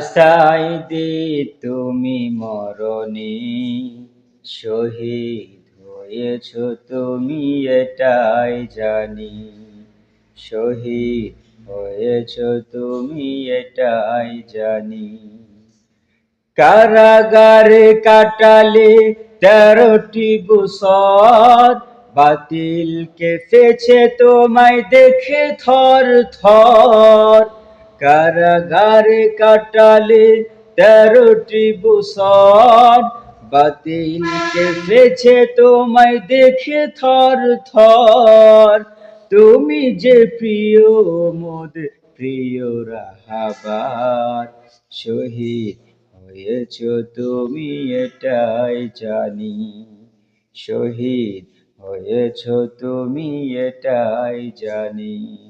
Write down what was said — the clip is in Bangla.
সাইদি তুমি মরণি। শহীদ হয়েছ তুমি, এটাই জানি। শহীদ হয়েছ তুমি, এটাই জানি। কারাগারে কাটালে তেরোটি বছর বাতিল কেঁপেছে তোমায় দেখে থর থর কারাগারে কাটালে তেরোটি বছর বাতিল কেঁপেছে তোমায় দেখে থর থর। তুমি যে প্রিয় মোদ, প্রিয় রাহাবার। শহীদ হয়েছ তুমি, এটাই জানি। শহীদ হয়েছ তুমি, এটাই জানি।